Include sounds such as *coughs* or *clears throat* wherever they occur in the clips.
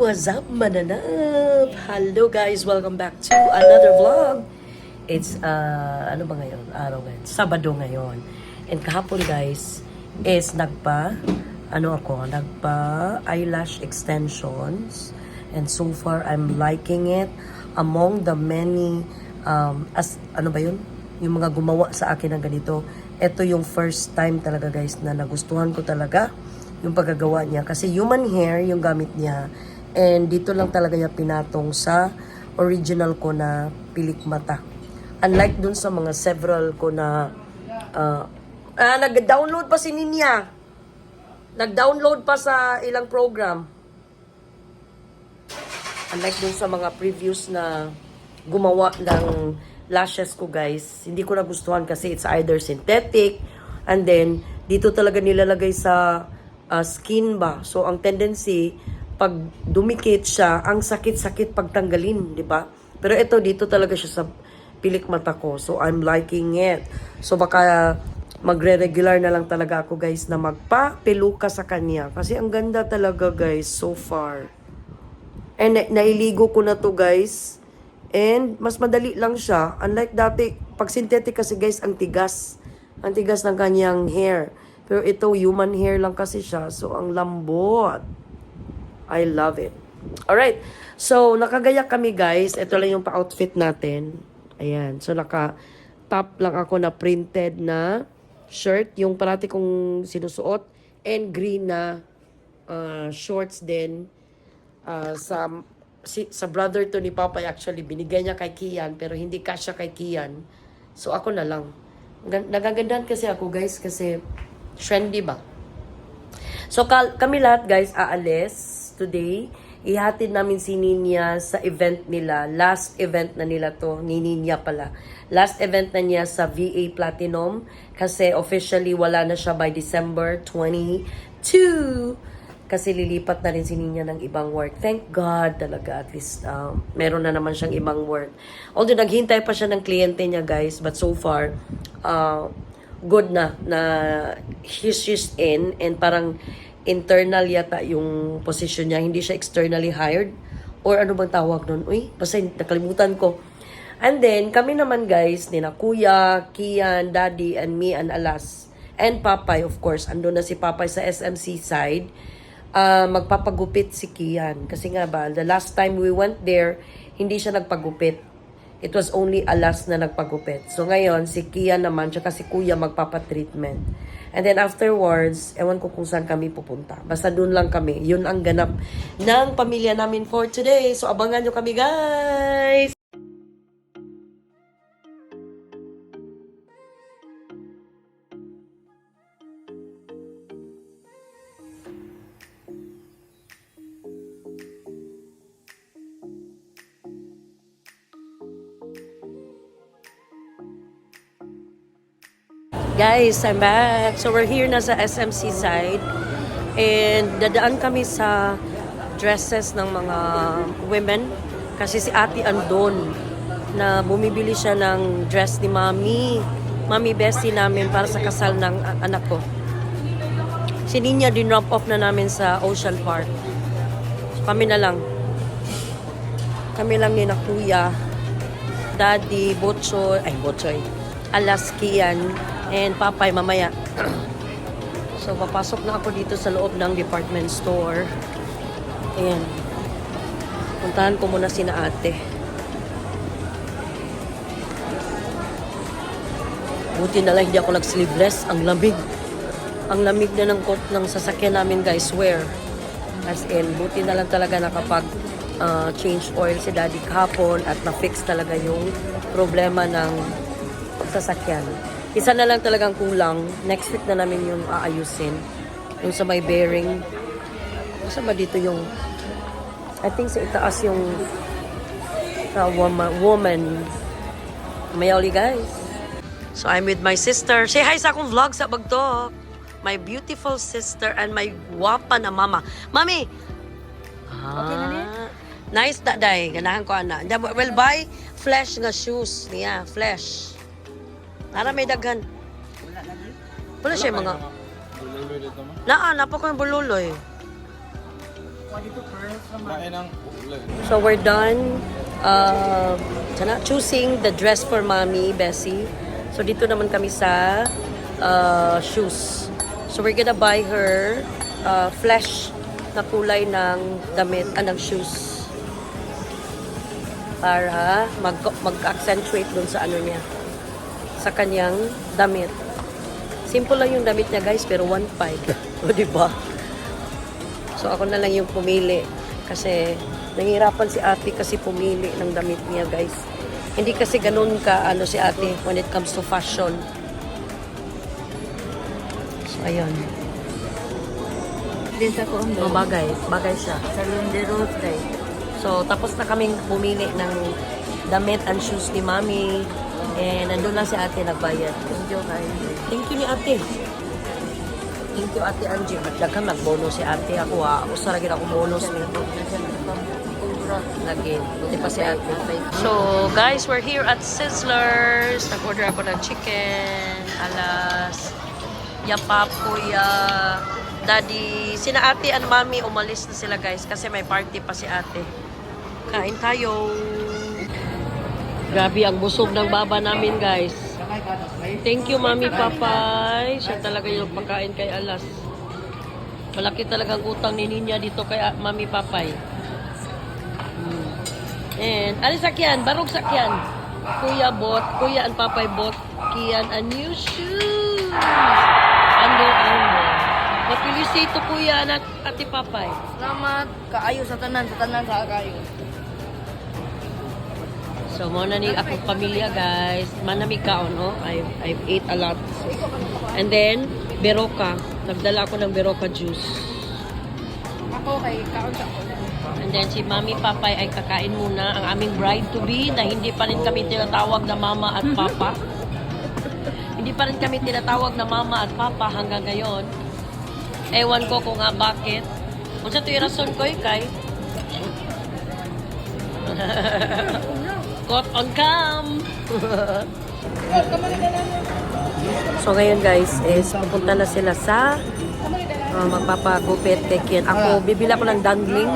What's up, mananap? Hello guys, welcome back to another vlog. It's, uh, ano ba ngayon? Araw ngayon. Sabado ngayon. And kahapon guys, is nagpa, ano ako, nagpa eyelash extensions. And so far, I'm liking it. Among the many, um, as, ano ba yun? Yung mga gumawa sa akin ng ganito. Ito yung first time talaga guys na nagustuhan ko talaga yung paggagawa niya. Kasi human hair yung gamit niya. And dito lang talaga niya pinatong sa original ko na pilik mata. Unlike dun sa mga several ko na uh, ah, nag-download pa si Ninya. Nag-download pa sa ilang program. Unlike dun sa mga previous na gumawa ng lashes ko guys, hindi ko nagustuhan kasi it's either synthetic and then dito talaga nilalagay sa uh, skin ba. So ang tendency pag dumikit siya, ang sakit-sakit pagtanggalin, di ba? Pero ito dito talaga siya sa pilik mata ko. So I'm liking it. So baka magre-regular na lang talaga ako guys na magpa-peluka sa kanya kasi ang ganda talaga guys so far. And na- nailigo ko na to guys. And mas madali lang siya. Unlike dati, pag synthetic kasi guys, ang tigas. Ang tigas ng kanyang hair. Pero ito, human hair lang kasi siya. So, ang lambot. I love it. Alright. So, nakagaya kami guys. Ito lang yung pa-outfit natin. Ayan. So, naka-top lang ako na printed na shirt. Yung parati kong sinusuot. And green na uh, shorts din uh, sa si, sa brother to ni Papa actually binigay niya kay Kian pero hindi kasya kay Kian. So ako na lang. Gan- Nagagandahan kasi ako guys kasi trendy ba. So kal- kami lahat guys aalis today. Ihatid namin si Ninya sa event nila. Last event na nila to, ni Ninya pala. Last event na niya sa VA Platinum kasi officially wala na siya by December 22 kasi lilipat na rin si Ninya ng ibang work. Thank God talaga at least um, meron na naman siyang ibang work. Although naghintay pa siya ng kliyente niya guys, but so far, uh, good na na he's just in and parang internal yata yung position niya, hindi siya externally hired or ano bang tawag nun? Uy, basta nakalimutan ko. And then, kami naman guys, ni na Kuya, Kian, Daddy, and me, and Alas. And Papay, of course. Ando na si Papay sa SMC side. Ah, magpapagupit si Kian. Kasi nga ba, the last time we went there, hindi siya nagpagupit. It was only Alas na nagpagupit. So ngayon, si Kian naman, tsaka si Kuya magpapatreatment. And then afterwards, ewan ko kung saan kami pupunta. Basta doon lang kami. Yun ang ganap ng pamilya namin for today. So abangan nyo kami guys! Guys, I'm back. So we're here na sa SMC side. And dadaan kami sa dresses ng mga women. Kasi si ate andon na bumibili siya ng dress ni mami. Mami bestie namin para sa kasal ng anak ko. Si Ninya din-drop off na namin sa Ocean Park. Kami na lang. Kami lang ni na kuya, daddy, botchoy, ay botchoy, alaskian, and papay mamaya. *clears throat* so, papasok na ako dito sa loob ng department store. Ayan. Puntahan ko muna si na ate. Buti na lang hindi ako nag-sleeveless. Ang lamig. Ang lamig na ng coat ng sasakyan namin guys. Swear. As in, buti na lang talaga nakapag uh, change oil si daddy kahapon at na-fix talaga yung problema ng sasakyan. Isa na lang talagang kulang. Next week na namin yung aayusin. Yung sa may bearing. Saan ba dito yung... I think sa itaas yung sa woman. woman. Mayali guys. So I'm with my sister. Say hi sa akong vlog sa Bagtok. My beautiful sister and my guwapa na mama. Mami! Okay na niya? Ah, Nice da day. Ganahan ko ana. Well, buy flesh nga shoes niya. Flesh. Nara may daghan. Wala din. Wala siya mga... Bululoy dito ma. Naa, napa ko yung bululoy. So we're done uh, choosing the dress for mommy, Bessie. So dito naman kami sa uh, shoes. So we're gonna buy her uh, flesh na kulay ng damit, ah, ng shoes. Para mag, mag-accentuate dun sa ano niya. Sa kanyang damit. Simple lang yung damit niya guys, pero 1.5. *laughs* o diba? So ako na lang yung pumili kasi nahihirapan si ate kasi pumili ng damit niya guys. Hindi kasi ganun ka ano si ate when it comes to fashion. So ayun. Din sa condo. Oh, bagay. Bagay siya. Sa Lunde Road day. So tapos na kaming pumili ng damit and shoes ni mami. And nandun lang si ate nagbayad. Thank you kay. Thank you ni ate. Thank you ate Angie. Magdagan mag-bonus si ate ako ha. Usa ra gid ako bonus. Lagi. Buti pa si ate. So, guys, we're here at Sizzlers. Nag-order ako ng chicken, alas, yapap, kuya, daddy. Sina ate and mami umalis na sila, guys, kasi may party pa si ate. Kain tayo. Grabe ang busog ng baba namin, guys. Thank you, Mami Papay. Siya talaga yung pagkain kay Alas. Malaki talagang utang ni Ninya dito kay ah, Mami Papay. Hmm. And, alis sakyan, barog sakyan. Kuya bot, kuya and papay bot, kiyan a new shoes. Under Armour. What will you say to kuya and at- ate papay? Salamat kaayo sa tanan, sa tanan sa kaayo. So, mo na ni akong pamilya, guys. Manamig kaon, oh. I've, I've ate a lot. And then, Beroka. Nagdala ako ng Beroka juice. Ako kay kaon sa ako. And then, si Mami Papay ay kakain muna ang aming bride-to-be na hindi pa rin kami tinatawag na mama at papa. *laughs* hindi pa rin kami tinatawag na mama at papa hanggang ngayon. Ewan ko kung nga bakit. Kung sa yung rason ko, eh, kay. *laughs* Caught on cam. so ngayon guys, is pupunta na sila sa uh, magpapagupit kay Kian. Ako, bibili ako ng dangling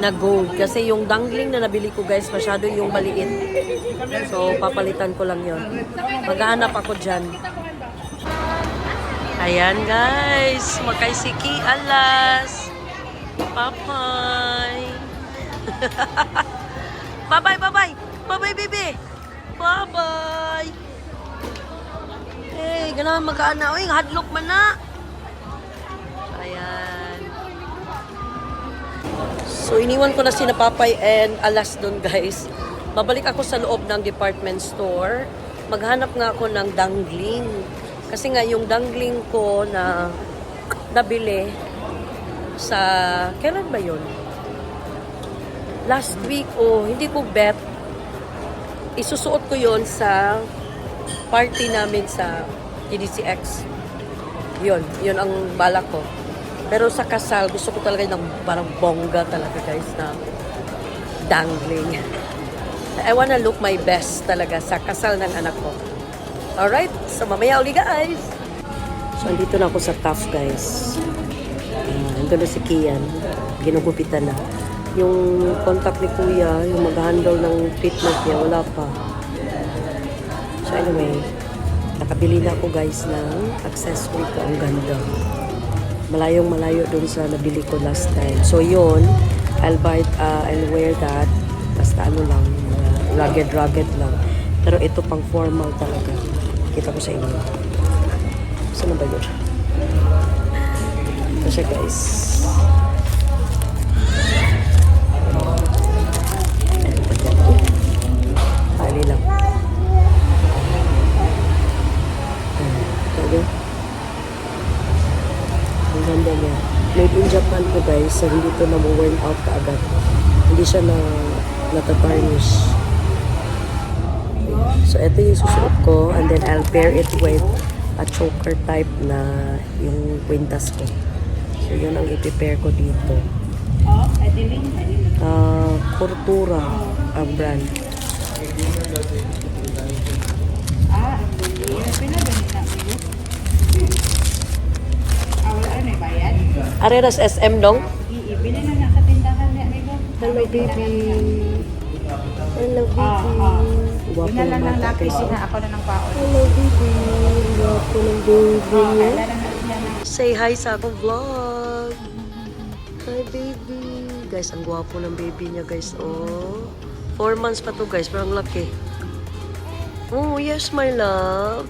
na gold. Kasi yung dangling na nabili ko guys, masyado yung maliit. So, papalitan ko lang yon. Maghahanap ako dyan. Ayan guys, makay si Ki Alas. Papay. *laughs* bye-bye, bye-bye. Bye-bye, baby. Bye-bye. Hey, ganahan magkaana. Uy, hadlok man na. Ayan. So, iniwan ko na si Papay and Alas doon, guys. Babalik ako sa loob ng department store. Maghanap nga ako ng dangling. Kasi nga, yung dangling ko na nabili sa... Kailan ba yun? Last week, o hindi ko bet. Isusuot ko yon sa party namin sa TDCX. Yun, yun ang balak ko. Pero sa kasal, gusto ko talaga ng parang bongga talaga guys na dangling. I wanna look my best talaga sa kasal ng anak ko. Alright, so mamaya uli guys. So andito na ako sa tough guys. Uh, ando na si Kian. Ginugupitan na. Yung contact ni Kuya, yung mag-handle ng treatment niya, wala pa. So anyway, nakabili na ako guys ng accessory ko. Ang ganda. Malayong malayo dun sa nabili ko last time. So yun, I'll buy, uh, I'll wear that. Basta ano lang, uh, rugged rugged lang. Pero ito pang formal talaga. Kita ko sa inyo. Saan na ba yun? Ito siya guys. Ang ganda niya. Made in Japan to guys, so hindi to na worn out kaagad. Hindi siya na natatarnish. So, ito yung susuot ko and then I'll pair it with a choker type na yung quintas ko. So, yun ang i-prepare ko dito. Ah, Portura ang brand. Ah, ang dali. Pinaganit na. Ah, wala na bayad. Areras SM dong? Iibili na na sa tindahan niya, amigo. Hello, baby. Hello, Ah, baby. ah. Gwapo Yun na ng lang ng ako na ng paon. Hello, baby. Gwapo ng baby Ah, niya. kailan na. Say hi sa akong vlog. Hi, baby. Guys, ang gwapo ng baby niya, guys. Oh. Four months pa to, guys. Pero ang laki. Oh, yes, my love.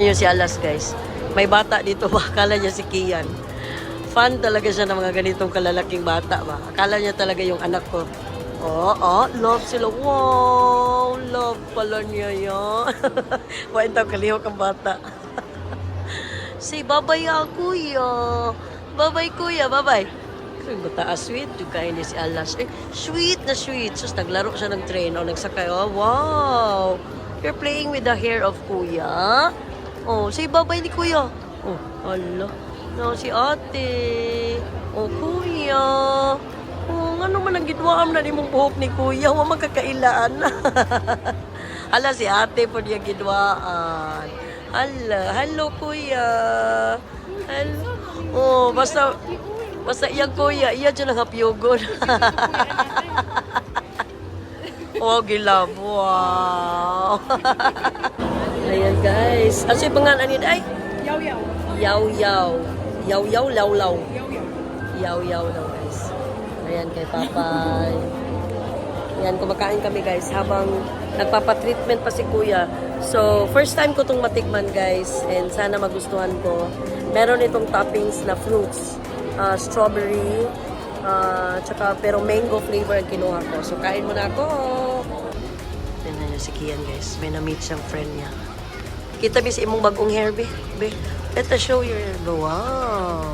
Yun si Alas, guys. May bata dito? *laughs* Akala niya si Kian. Fan talaga siya ng mga ganitong kalalaking bata ba? Akala niya talaga yung anak ko. Oo, oh, love sila. Wow, love pala niya yan. Wain daw kalihok ang bata. *laughs* Say bye-bye ah, kuya. Bye-bye kuya, bye-bye. Ang bata, ah, sweet. Yung kain niya si Alas. Eh, sweet na sweet. Sus, naglaro siya ng train. O, nagsakay. Oh, wow. You're playing with the hair of kuya. Oh, say bye-bye ni kuya. Oh, ala. No, si ate. Oh, kuya. Oh, nga naman ang gidwaam na ni mong buhok ni kuya. Huwag magkakailaan. *laughs* Ala, si ate po niya gidwaan. Hala, hello kuya. Hello. Oh, basta, basta iyang kuya, iya dyan ang hapyogon. *laughs* oh, gilab. Wow. *laughs* Ayan guys. Ano yung pangalan ni Ay? Yaw, yaw. Yaw yaw. Law law. Yaw, yaw. Daw guys. Ayan kay Papay. Ayan, kumakain kami guys habang nagpapatreatment pa si Kuya. So, first time ko itong matikman guys and sana magustuhan ko. Meron itong toppings na fruits. ah, strawberry, ah, tsaka pero mango flavor ang kinuha ko. So, kain muna ako. Tignan niyo si Kian guys. May na-meet siyang friend niya. Kita bis imong bagong hair, be. Be, let us show your hair. Wow.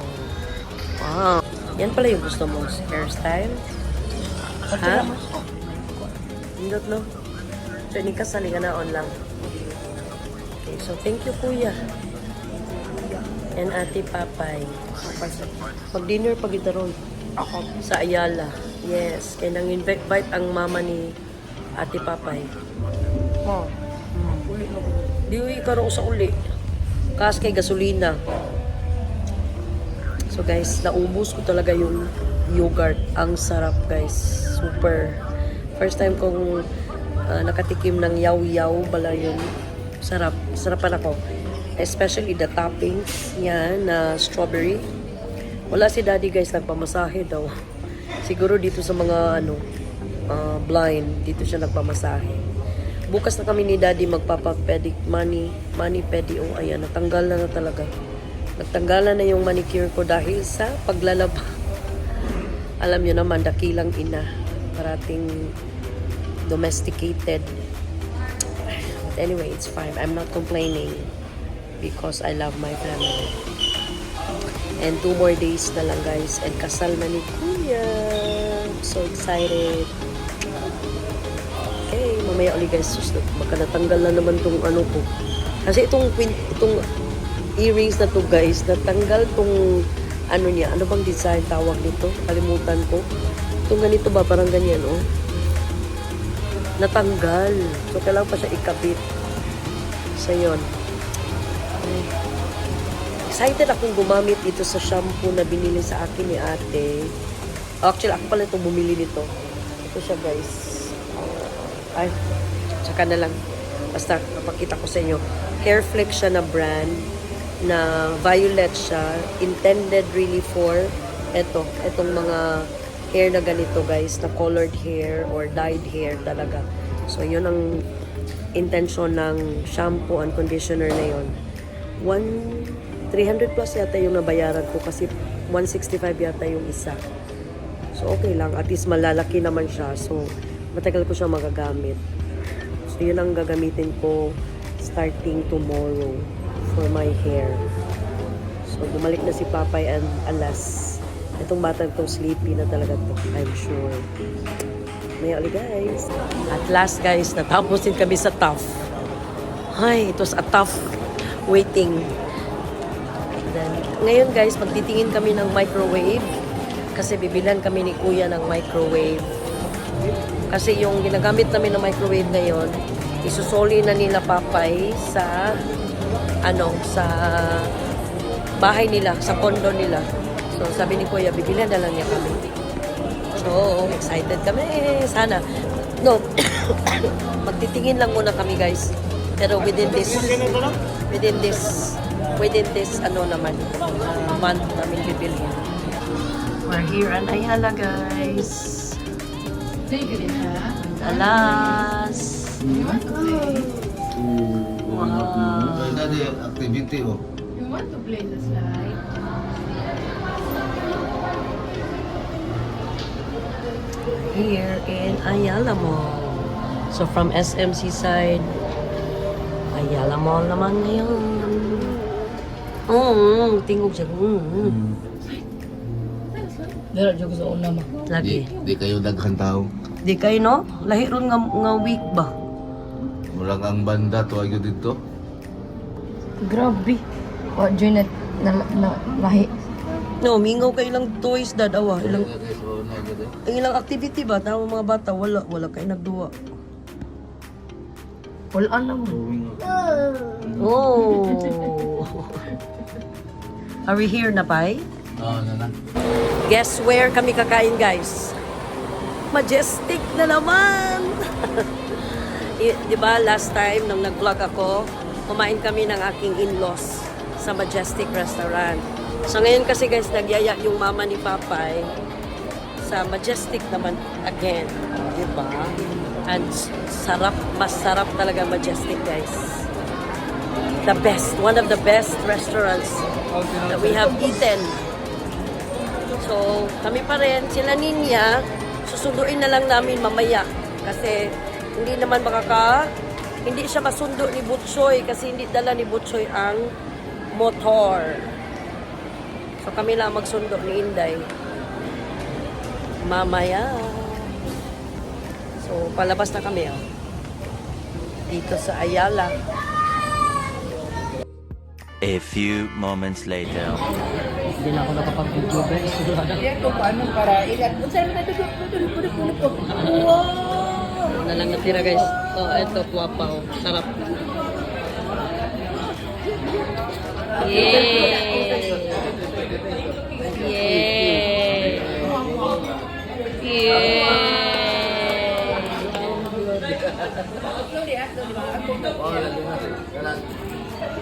Wow. Yan pala yung gusto mong hairstyle. Ha? Hindot, no? So, kasali ka na on lang. Okay, so thank you, kuya. And ate Papay. Mag-dinner pag itaron. Ako. Sa Ayala. Yes. Kaya nang invite ang mama ni ate Papay. Oh. Di uwi ka sa uli. Kas kay gasolina. So guys, naubos ko talaga yung yogurt. Ang sarap guys. Super. First time kong ah, nakatikim ng yaw-yaw bala yun. Sarap. Sarapan ako. Especially the toppings niya na strawberry. Wala si daddy guys, nagpamasahe daw. Siguro dito sa mga ano, ah, blind, dito siya nagpamasahe. Bukas na kami ni daddy magpapapedic money, money pedi. Oh, ayan, natanggal na na talaga. Nagtanggalan na yung manicure ko dahil sa paglalaba. *laughs* Alam niyo naman, dakilang ina. Parating domesticated. But anyway, it's fine. I'm not complaining because I love my family. And two more days na lang guys. And kasal na ni Kuya. So excited. Okay, mamaya ulit guys. Sus, baka natanggal na naman tong ano ko. Kasi itong, itong earrings na to guys, natanggal tong ano niya. Ano bang design tawag nito? Kalimutan ko. Itong ganito ba? Parang ganyan, oh. Natanggal. So, kailangan pa siya ikabit. So, yun. Ay. Excited akong gumamit dito sa shampoo na binili sa akin ni ate. Actually, ako pala itong bumili nito. Ito siya, guys. Ay, tsaka na lang. Basta, napakita ko sa inyo. Hairflex siya na brand na violet siya. Intended really for eto, etong mga hair na ganito guys, na colored hair or dyed hair talaga. So, yun ang intention ng shampoo and conditioner na yun. One, 300 plus yata yung nabayaran ko kasi 165 yata yung isa. So, okay lang. At least malalaki naman siya. So, matagal ko siya magagamit. So, yun ang gagamitin ko starting tomorrow for my hair. So, bumalik na si Papay and Alas. Itong batang to sleepy na talaga to. I'm sure. Maya ulit guys. At last guys, natapos din kami sa tough. Ay, it was a tough waiting. Then, ngayon guys, magtitingin kami ng microwave. Kasi bibilan kami ni Kuya ng microwave. Kasi yung ginagamit namin ng microwave ngayon, isusoli na nila papay sa ano, sa bahay nila, sa condo nila. So sabi ni Kuya, bibilihan na lang niya kami. So, excited kami. Sana. No, *coughs* magtitingin lang muna kami guys. Pero within this, within this, within this, ano naman, uh, month namin bibilihan. We're here in Ayala guys. Alas. Wow. Tadi activity oh. You want to play the slide? Here in Ayala Mall. So from SMC side, Ayala Mall naman ngayon. Mm, tingog siya. Mm, Dara jud ko sa una ma. Lagi. Di, di kayo daghan tao. Di kayo no? Lahi ron nga, nga week ba? Murag ang banda to ayo dito. Grabe. Wa joy na na, na lahi. No, mingaw kay ilang toys dad awa. Ilang, gid. ang ilang activity ba? Tama mga bata, wala. Wala kayo nagduwa. Wala na mo. Oh! *laughs* Are we here na, Pai? Na. Guess where kami kakain, guys? Majestic na naman! *laughs* Di ba last time nang nag-vlog ako, kumain kami ng aking in-laws sa Majestic Restaurant. So ngayon kasi guys, nagyaya yung mama ni Papay sa Majestic naman again. Di ba? And sarap, mas sarap talaga Majestic guys. The best, one of the best restaurants that we have eaten. So, kami pa rin, sila Ninya, susunduin na lang namin mamaya. Kasi, hindi naman makaka, hindi siya masundo ni Butchoy kasi hindi dala ni Butchoy ang motor. So, kami lang magsundo ni Inday. Mamaya. So, palabas na kami, oh. Dito sa Ayala. A few moments later. Hindi na ako nakapag-video, guys. Wow! na lang natira, guys. Oh, eto, guwapa, oh. Sarap. Yay! Yay! Yay!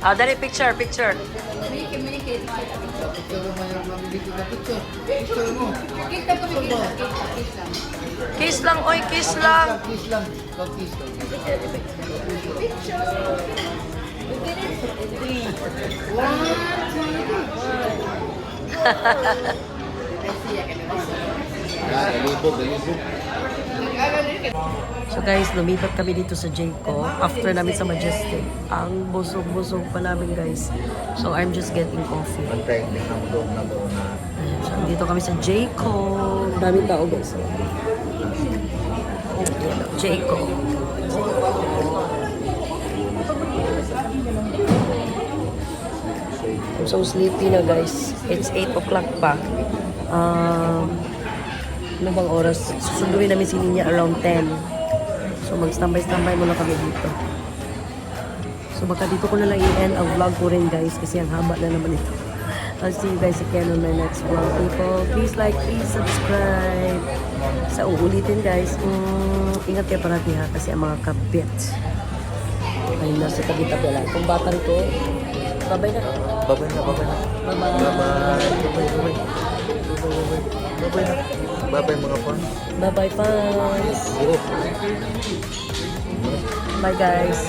Ah, dali picture, picture. Kiss lang, oy, kiss lang. Kiss lang. Kiss lang. Yan, galibog, galibog. So guys, lumipat kami dito sa Jayco after namin sa Majestic. Ang busog-busog pa namin guys. So I'm just getting coffee. Ayan, So dito kami sa Jayco. Daming tao guys. Jayco. I'm so sleepy na guys. It's 8 o'clock pa. Um, ano bang oras? Susunduin namin si Ninya around 10. So mag-standby-standby muna kami dito. So baka dito ko na lang i-end ang vlog ko rin guys kasi ang haba na naman ito. I'll see you guys again on my next vlog people. Please like, please subscribe. Sa uulitin guys, mm, ingat kayo parati ha kasi ang mga kabit ay nasa tabi-tabi lang. Kung bata rito, babay na. Babay na, babay na. Bye-bye. Babay, babay, babay. Babay, babay. Babay mga fans. Bye-bye, fans. Bye guys.